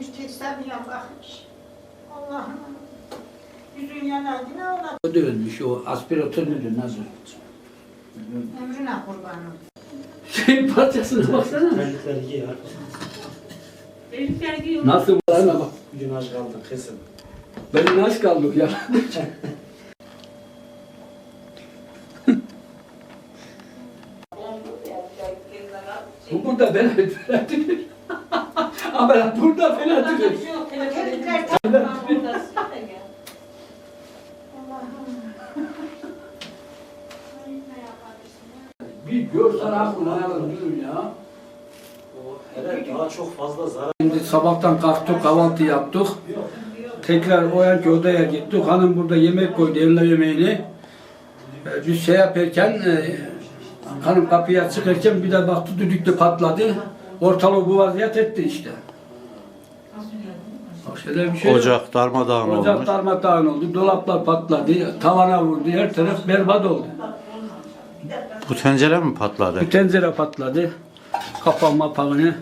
olmuş tesislerine bakmış. Allah'ım. Yüzün yanardı ne ola? O da ölmüş o aspiratör müdür nasıl? Ömrüne kurbanım. Şey parçasına baksana. Terlikleri giy artık. Elifler giyiyor. Nasıl bana bak. Bugün aç kaldık kesin. Benim aç kaldık ya. Bu burada ben feladır. Ama ben burada feladır. Tebrikler. Bir görsen aklına alır ya. Hele daha çok fazla zarar. Şimdi sabahtan kalktık, kahvaltı yaptık. Tekrar o anki odaya gittik. Hanım burada yemek koydu, eline yemeğini. Ee, Biz şey yaparken, e, hanım kapıya çıkarken bir de baktı düdüklü patladı. Ortalığı bu vaziyet etti işte. Bak şöyle bir şey. Ocak darmadağın Ocak darmadağın oldu, dolaplar patladı, tavana vurdu, her taraf berbat oldu. Bu tencere mi patladı? Bir tencere patladı, kafama mapağını